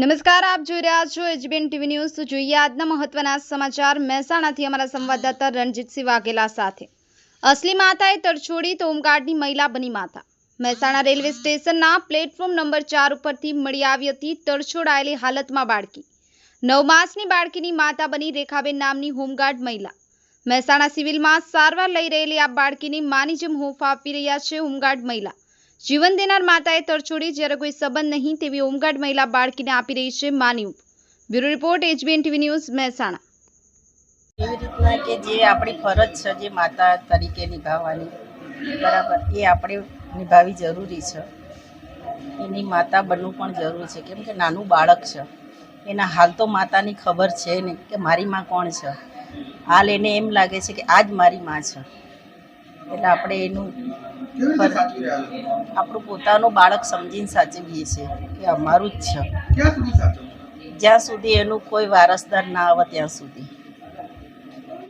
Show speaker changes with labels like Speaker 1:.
Speaker 1: નમસ્કાર, આપ જોઈ રહ્યા છો એચબીએન ટીવી ન્યૂઝ. જોઈએ આજના મહત્વના સમાચાર. મહેસાણાથી અમારા સંવાદદાતા રણજીતસિંહ વાઘેલા સાથે. અસલી માતાએ તરછોડી તો હોમગાર્ડની મહિલા બની માતા. મહેસાણા રેલવે સ્ટેશનના પ્લેટફોર્મ નંબર ચાર ઉપરથી મળી આવી હતી તરછોડાયેલી હાલતમાં બાળકી. નવ માસની બાળકીની માતા બની રેખાબેન નામની હોમગાર્ડ મહિલા. મહેસાણા સિવિલમાં સારવાર લઈ રહેલી આ બાળકીની માની જેમ હૂંફ આપી રહ્યા છે હોમગાર્ડ મહિલા. જીવન દેનાર માતાએ તરછોડી જ્યારે કોઈ સંબંધ નહીં તેવી હોમગાર્ડ મહિલા બાળકીને આપી રહી છે માની bureau report, HBN TV news, Mehsana.
Speaker 2: એવી રીતના કે જે આપણી ફરજ છે જે માતા તરીકે નિભાવવાની, બરાબર, એ આપણે નિભાવવી જરૂરી છે. એની માતા બનવું પણ જરૂરી છે. કેમ કે નાનું બાળક છે. એના હાલ તો માતાની ખબર છે નહીં કે મારી માં કોણ છે. હાલ એને એમ લાગે છે કે આ જ મારી માં છે. એટલે આપણે એનું આપણું પોતાનું બાળક સમજીને સાચવીએ છીએ કે અમારું જ છે. જ્યાં સુધી એનું કોઈ વારસદાર ના આવે ત્યાં સુધી.